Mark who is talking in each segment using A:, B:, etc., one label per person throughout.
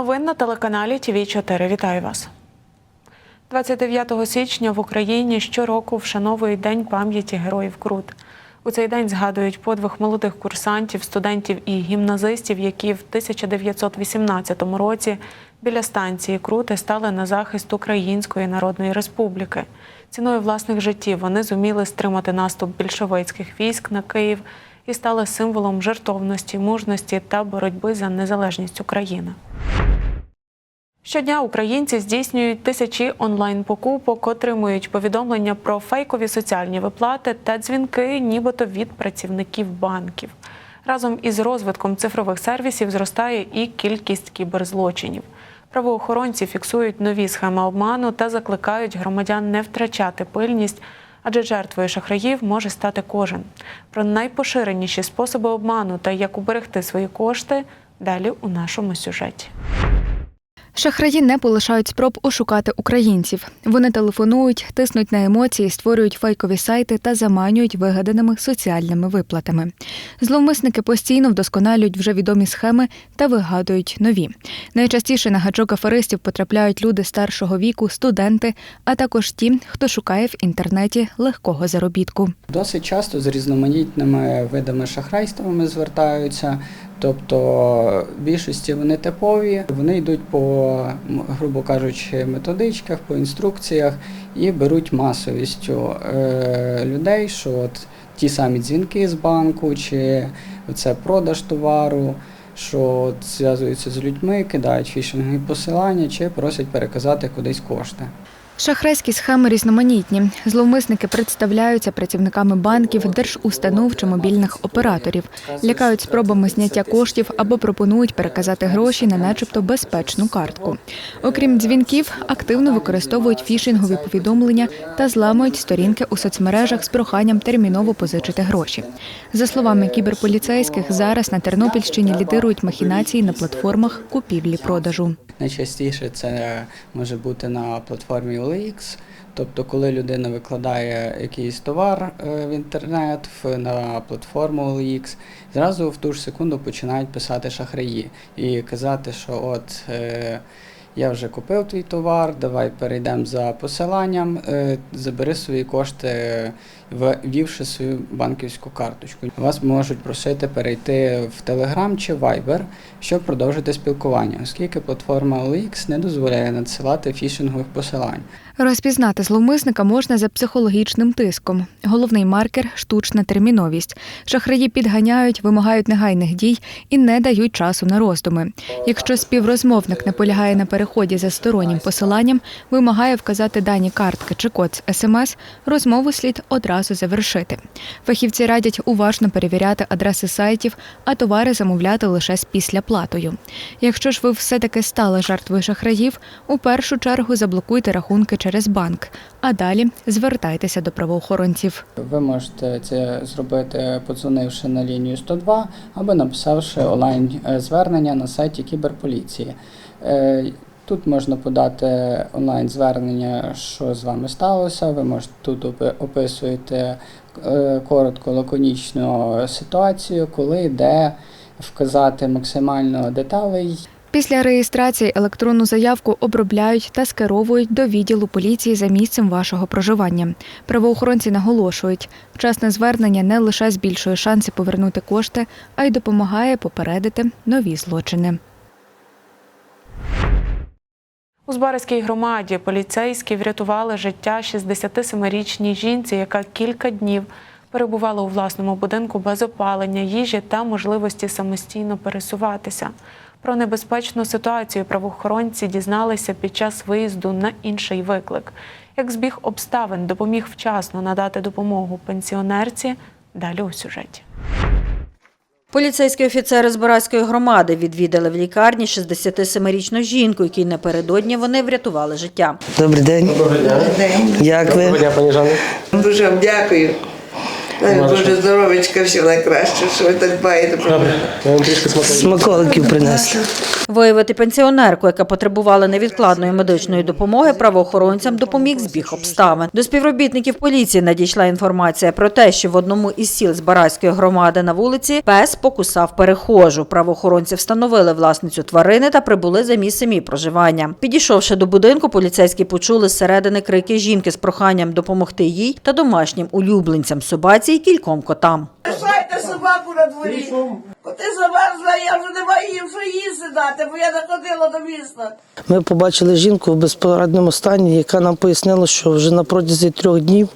A: Новин на телеканалі ТВ 4 Вітаю вас. 29 січня в Україні щороку вшановують День пам'яті героїв Крут. У цей день згадують подвиг молодих курсантів, студентів і гімназистів, які в 1918 році біля станції Крути стали на захист Української Народної Республіки. Ціною власних життів вони зуміли стримати наступ більшовицьких військ на Київ і стали символом жертовності, мужності та боротьби за незалежність України. Щодня українці здійснюють тисячі онлайн-покупок, отримують повідомлення про фейкові соціальні виплати та дзвінки, нібито від працівників банків. Разом із розвитком цифрових сервісів зростає і кількість кіберзлочинів. Правоохоронці фіксують нові схеми обману та закликають громадян не втрачати пильність, адже жертвою шахраїв може стати кожен. Про найпоширеніші способи обману та як уберегти свої кошти далі у нашому сюжеті.
B: Шахраї не полишають спроб ошукати українців. Вони телефонують, тиснуть на емоції, створюють фейкові сайти та заманюють вигаданими соціальними виплатами. Зловмисники постійно вдосконалюють вже відомі схеми та вигадують нові. Найчастіше на гачок аферистів потрапляють люди старшого віку, студенти, а також ті, хто шукає в інтернеті легкого заробітку.
C: Досить часто з різноманітними видами шахрайствами звертаються. Тобто більшості вони типові, вони йдуть по, грубо кажучи, методичках, по інструкціях і беруть масовістю е, людей, що от ті самі дзвінки з банку, чи це продаж товару, що зв'язуються з людьми, кидають фішингові посилання чи просять переказати кудись кошти.
B: Шахрайські схеми різноманітні. Зловмисники представляються працівниками банків, держустанов чи мобільних операторів, лякають спробами зняття коштів або пропонують переказати гроші на начебто безпечну картку. Окрім дзвінків, активно використовують фішингові повідомлення та зламують сторінки у соцмережах з проханням терміново позичити гроші. За словами кіберполіцейських, зараз на Тернопільщині лідирують махінації на платформах купівлі-продажу.
C: Найчастіше це може бути на платформі OLX, тобто коли людина викладає якийсь товар е, в інтернет на платформу OLX, зразу в ту ж секунду починають писати шахраї і казати, що от е, я вже купив твій товар, давай перейдемо за посиланням, е, забери свої кошти, ввівши свою банківську карточку. Вас можуть просити перейти в Telegram чи Viber, щоб продовжити спілкування, оскільки платформа OLX не дозволяє надсилати фішингових посилань.
B: Розпізнати зловмисника можна за психологічним тиском. Головний маркер штучна терміновість. Шахраї підганяють, вимагають негайних дій і не дають часу на роздуми. Якщо співрозмовник наполягає на переході за стороннім посиланням, вимагає вказати дані картки чи код з СМС, розмову слід одразу завершити. Фахівці радять уважно перевіряти адреси сайтів, а товари замовляти лише з післяплатою. Якщо ж ви все-таки стали жертвою шахраїв, у першу чергу заблокуйте рахунки через банк, а далі звертайтеся до правоохоронців.
C: Ви можете це зробити, подзвонивши на лінію 102 або написавши онлайн е, звернення на сайті кіберполіції. Тут можна подати онлайн звернення, що з вами сталося. Ви можете тут описуєте е, коротко, лаконічно ситуацію, коли, де вказати максимально деталей,
B: Після реєстрації електронну заявку обробляють та скеровують до відділу поліції за місцем вашого проживання. Правоохоронці наголошують, вчасне звернення не лише збільшує шанси повернути кошти, а й допомагає попередити нові злочини.
A: У Збаразькій громаді поліцейські врятували життя 67-річній жінці, яка кілька днів перебувала у власному будинку без опалення, їжі та можливості самостійно пересуватися. Про небезпечну ситуацію правоохоронці дізналися під час виїзду на інший виклик. Як збіг обставин допоміг вчасно надати допомогу пенсіонерці, далі у сюжеті.
D: Поліцейські офіцери з Барацької громади відвідали в лікарні 67-річну жінку, якій напередодні вони врятували життя.
E: Добрий день. Як ви?
F: Доброго дня, пані Жанна.
E: Дуже вам дякую. Дай Боже здоров'ячка, всім найкраще, що ви так дбаєте про мене.
F: Смаколиків.
E: Принесли.
D: Виявити пенсіонерку, яка потребувала невідкладної медичної допомоги, правоохоронцям допоміг збіг обставин. До співробітників поліції надійшла інформація про те, що в одному із сіл Збаразької громади на вулиці пес покусав перехожу. Правоохоронці встановили власницю тварини та прибули за місцем її проживання. Підійшовши до будинку, поліцейські почули зсередини крики жінки з проханням допомогти їй та домашнім улюбленцям собаці й кільком котам.
G: Лишайте собаку на дворі. Коти замерзла, я вже не маю їм що їсти дати, бо я не ходила до міста.
H: Ми побачили жінку в безпорадному стані, яка нам пояснила, що вже на протязі трьох днів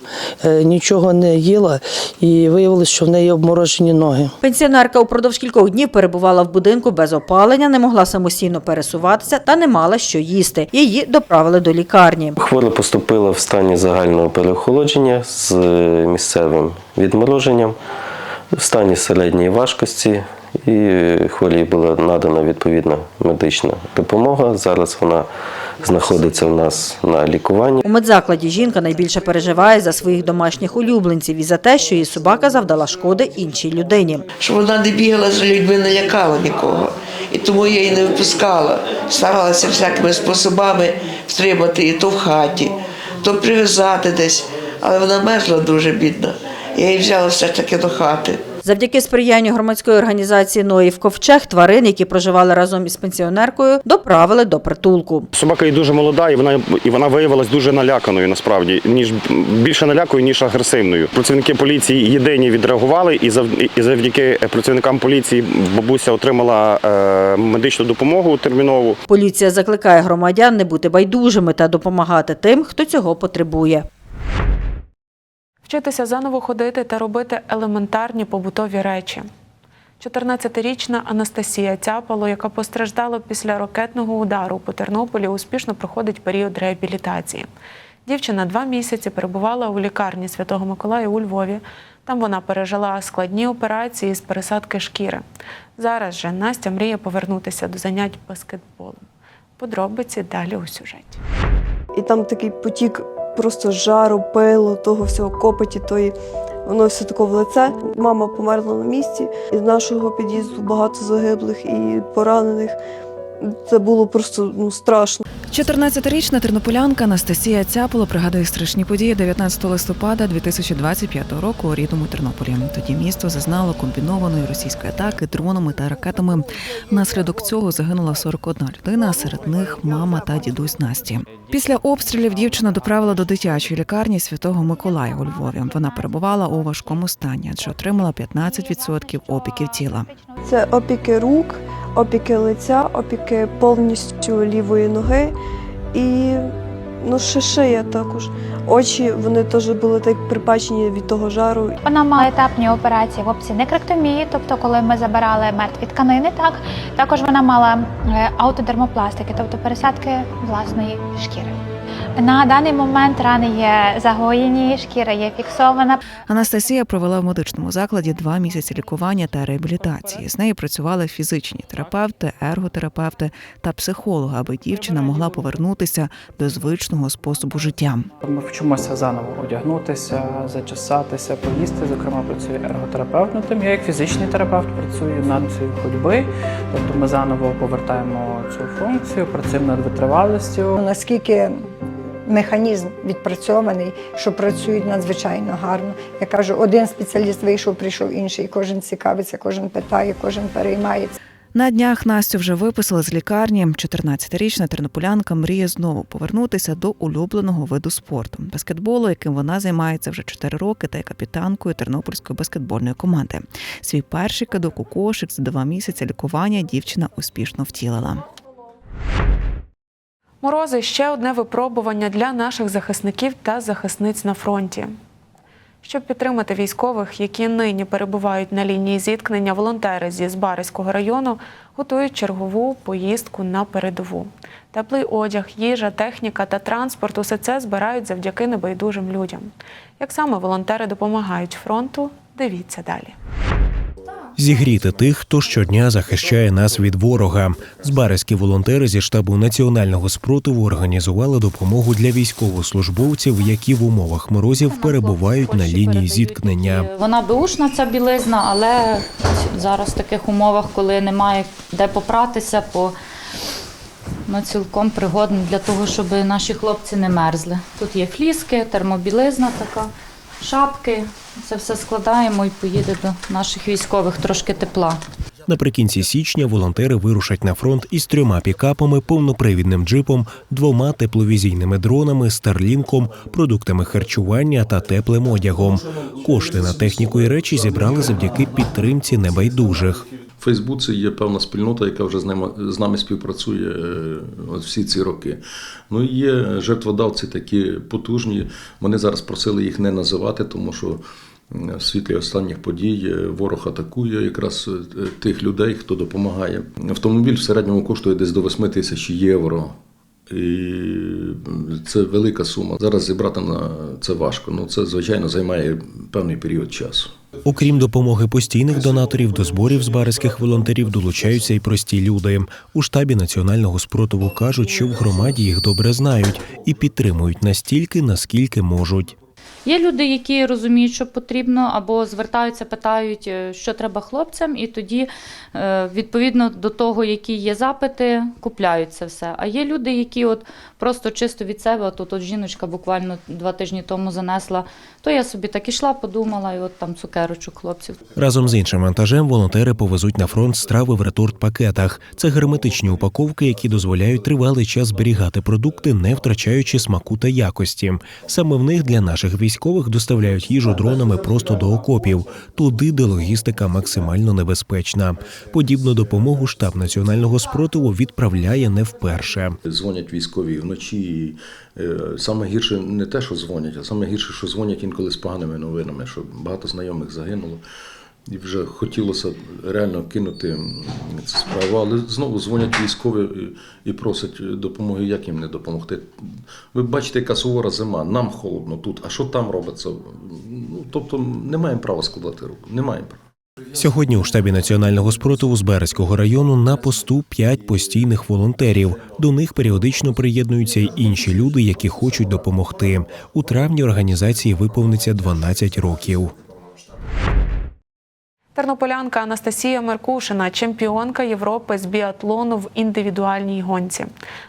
H: е, нічого не їла, і виявилося, що в неї обморожені ноги.
D: Пенсіонерка упродовж кількох днів перебувала в будинку без опалення, не могла самостійно пересуватися та не мала що їсти. Її доправили до лікарні.
I: Хвора поступила в стані загального переохолодження з е, місцевим відмороженням, в стані середньої важкості, і хворій була надана відповідна медична допомога. Зараз вона знаходиться у нас на лікуванні.
D: У медзакладі жінка найбільше переживає за своїх домашніх улюбленців і за те, що її собака завдала шкоди іншій людині.
E: Щоб вона не бігала за людьми, не лякала нікого. І тому я її не випускала. Старалася всякими способами втримати її то в хаті, то прив'язати десь. Але вона мерзла дуже бідна. Я її взяла все ж таки до хати.
D: Завдяки сприянню громадської організації Ноїв Ковчег тварин, які проживали разом із пенсіонеркою, доправили до притулку.
F: Собака і дуже молода, і вона і вона виявилась дуже наляканою насправді, ніж більше налякою, ніж агресивною. Працівники поліції єдині відреагували, і зав- і завдяки працівникам поліції бабуся отримала е, медичну допомогу термінову.
D: Поліція закликає громадян не бути байдужими та допомагати тим, хто цього потребує.
A: Вчитися заново ходити та робити елементарні побутові речі. 14-річна Анастасія Цяпало, яка постраждала після ракетного удару по Тернополі, успішно проходить період реабілітації. Дівчина два місяці перебувала у лікарні Святого Миколая у Львові. Там вона пережила складні операції з пересадки шкіри. Зараз же Настя мріє повернутися до занять баскетболом. Подробиці далі у сюжеті.
J: І там такий потік просто жару, пилу, того всього копоті, тої. Воно все таке в лице. Мама померла на місці. Із нашого під'їзду багато загиблих і поранених. Це було просто ну, страшно.
K: 14-річна тернополянка Анастасія Цяполо пригадує страшні події 19 листопада 2025 року у рідному Тернополі. Тоді місто зазнало комбінованої російської атаки дронами та ракетами. Внаслідок цього загинула 41 людина, серед них мама та дідусь Насті. Після обстрілів дівчина доправила до дитячої лікарні святого Миколая у Львові. Вона перебувала у важкому стані, адже отримала 15% опіків тіла.
J: Це опіки рук, опіки лиця, опіки повністю лівої ноги і ну, ще шия також. Очі вони теж були так припачені від того жару.
L: Вона мала етапні операції в опції некректомії, тобто коли ми забирали мертві тканини, так також вона мала е, аутодермопластики, тобто пересадки власної шкіри. На даний момент рани є загоєні, шкіра є фіксована.
K: Анастасія провела в медичному закладі два місяці лікування та реабілітації. З нею працювали фізичні терапевти, ерготерапевти та психологи, аби дівчина могла повернутися до звичного способу життя.
M: Ми вчимося заново одягнутися, зачесатися, поїсти. Зокрема, працює ерготерапевт над тим. Я як фізичний терапевт працюю над цією ходьби. Тобто ми заново повертаємо цю функцію, працюємо над витривалістю.
N: Наскільки механізм відпрацьований, що працюють надзвичайно гарно. Я кажу, один спеціаліст вийшов, прийшов інший. Кожен цікавиться, кожен питає, кожен переймається.
K: На днях Настю вже виписали з лікарні. 14-річна тернополянка мріє знову повернутися до улюбленого виду спорту баскетболу, яким вона займається вже 4 роки, та є капітанкою тернопільської баскетбольної команди. Свій перший кидок у кошик за два місяці лікування дівчина успішно втілила.
A: Морози ще одне випробування для наших захисників та захисниць на фронті. Щоб підтримати військових, які нині перебувають на лінії зіткнення, волонтери зі Збаrizького району готують чергову поїздку на передову. Теплий одяг, їжа, техніка та транспорт усе це збирають завдяки небайдужим людям. Як саме волонтери допомагають фронту, дивіться далі.
O: Зігріти тих, хто щодня захищає нас від ворога. Збаразькі волонтери зі штабу національного спротиву організували допомогу для військовослужбовців, які в умовах морозів перебувають на лінії зіткнення.
P: Вона беушна ця білизна, але зараз в таких умовах, коли немає де попратися, по ну, цілком пригодна для того, щоб наші хлопці не мерзли. Тут є фліски, термобілизна така, шапки. Це все складаємо і поїде до наших військових трошки тепла.
O: Наприкінці січня волонтери вирушать на фронт із трьома пікапами, повнопривідним джипом, двома тепловізійними дронами, старлінком, продуктами харчування та теплим одягом. Кошти на техніку і речі зібрали завдяки підтримці небайдужих.
Q: Фейсбуці є певна спільнота, яка вже з нами, з нами співпрацює е, всі ці роки. Ну і є жертводавці такі потужні. Вони зараз просили їх не називати, тому що в світлі останніх подій е, ворог атакує якраз е, тих людей, хто допомагає. Автомобіль в середньому коштує десь до 8 тисяч євро. І це велика сума. Зараз зібрати на це важко. Ну це звичайно займає певний період часу.
O: Окрім допомоги постійних донаторів, до зборів з барських волонтерів долучаються й прості люди. У штабі національного спротиву кажуть, що в громаді їх добре знають і підтримують настільки, наскільки можуть.
P: Є люди, які розуміють, що потрібно, або звертаються, питають, е, що треба хлопцям, і тоді, е, відповідно до того, які є запити, купляють це все. А є люди, які от просто чисто від себе, от, от жіночка буквально два тижні тому занесла, то я собі так ішла, подумала, і от там цукерочок хлопців.
O: Разом з іншим вантажем волонтери повезуть на фронт страви в реторт-пакетах. Це герметичні упаковки, які дозволяють тривалий час зберігати продукти, не втрачаючи смаку та якості. Саме в них для наших військових доставляють їжу дронами просто до окопів, туди, де логістика максимально небезпечна. Подібну допомогу штаб національного спротиву відправляє не вперше.
Q: Дзвонять військові вночі. і, е, Саме гірше не те, що дзвонять, а саме гірше, що дзвонять інколи з поганими новинами, що багато знайомих загинуло. І вже хотілося реально кинути цю справу, але знову дзвонять військові і, просять допомоги, як їм не допомогти. Ви бачите, яка сувора зима, нам холодно тут, а що там робиться? Ну, тобто не маємо права складати руку, не маємо права.
O: Сьогодні у штабі національного спротиву з Березького району на посту п'ять постійних волонтерів. До них періодично приєднуються й інші люди, які хочуть допомогти. У травні організації виповниться 12 років.
A: Тернополянка Анастасія Меркушина, чемпіонка Європи з біатлону в індивідуальній гонці.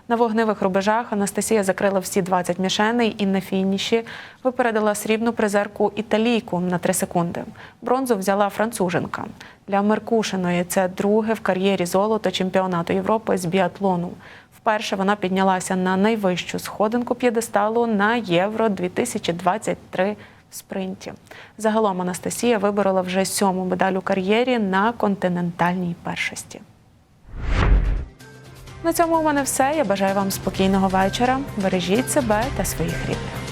A: На вогневих рубежах Анастасія закрила всі 20 мішеней і на фініші випередила срібну призерку італійку на 3 секунди. Бронзу взяла француженка. Для Меркушиної це друге в кар'єрі золото чемпіонату Європи з біатлону. Вперше вона піднялася на найвищу сходинку п'єдесталу на Євро 2023 в спринті. Загалом Анастасія виборола вже сьому медаль у кар'єрі на континентальній першості. На цьому у мене все. Я бажаю вам спокійного вечора. Бережіть себе та своїх рідних.